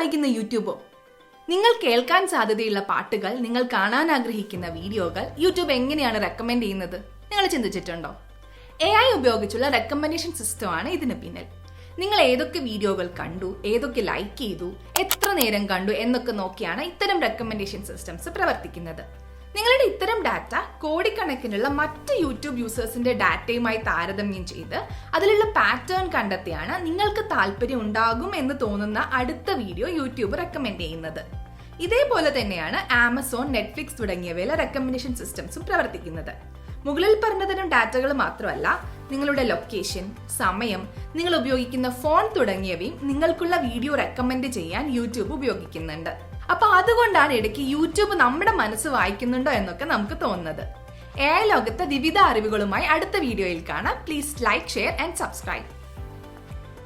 വായിക്കുന്ന യൂട്യൂബും. നിങ്ങൾ കേൾക്കാൻ സാധ്യതയുള്ള പാട്ടുകൾ നിങ്ങൾ കാണാൻ ആഗ്രഹിക്കുന്ന വീഡിയോകൾ യൂട്യൂബ് എങ്ങനെയാണ് റെക്കമെൻഡ് ചെയ്യുന്നത്? നിങ്ങൾ ചിന്തിച്ചിട്ടുണ്ടോ? എ ഐ ഉപയോഗിച്ചുള്ള റെക്കമെൻഡേഷൻ സിസ്റ്റമാണ് ഇതിന് പിന്നിൽ. നിങ്ങൾ ഏതൊക്കെ വീഡിയോകൾ കണ്ടു ഏതൊക്കെ ലൈക്ക് ചെയ്തു എത്ര നേരം കണ്ടു എന്നൊക്കെ നോക്കിയാണ് ഇത്തരം റെക്കമെൻഡേഷൻ സിസ്റ്റംസ് പ്രവർത്തിക്കുന്നത്. നിങ്ങളുടെ ഡാറ്റ കോടിക്കണക്കിനുള്ള മറ്റ് യൂട്യൂബ് യൂസേഴ്സിന്റെ ഡാറ്റയുമായി താരതമ്യം ചെയ്ത് അതിലുള്ള പാറ്റേൺ കണ്ടെത്തിയാണ് നിങ്ങൾക്ക് താല്പര്യം ഉണ്ടാകും എന്ന് തോന്നുന്ന അടുത്ത വീഡിയോ യൂട്യൂബ് റെക്കമെൻഡ് ചെയ്യുന്നത്. ഇതേപോലെ തന്നെയാണ് ആമസോൺ നെറ്റ്ഫ്ലിക്സ് തുടങ്ങിയവയിലെ റെക്കമെൻഡേഷൻ സിസ്റ്റംസും പ്രവർത്തിക്കുന്നത്. മുകളിൽ പറഞ്ഞതരം ഡാറ്റകൾ മാത്രമല്ല നിങ്ങളുടെ ലൊക്കേഷൻ സമയം നിങ്ങൾ ഉപയോഗിക്കുന്ന ഫോൺ തുടങ്ങിയവയും നിങ്ങൾക്കുള്ള വീഡിയോ റെക്കമെൻഡ് ചെയ്യാൻ യൂട്യൂബ് ഉപയോഗിക്കുന്നുണ്ട്. അപ്പൊ അതുകൊണ്ടാണ് ഇടയ്ക്ക് യൂട്യൂബ് നമ്മുടെ മനസ്സ് വായിക്കുന്നുണ്ടോ എന്നൊക്കെ നമുക്ക് തോന്നുന്നത്. ഏ ലോകത്തെ വിവിധ അറിവുകളുമായി അടുത്ത വീഡിയോയിൽ കാണാം. Please like share and subscribe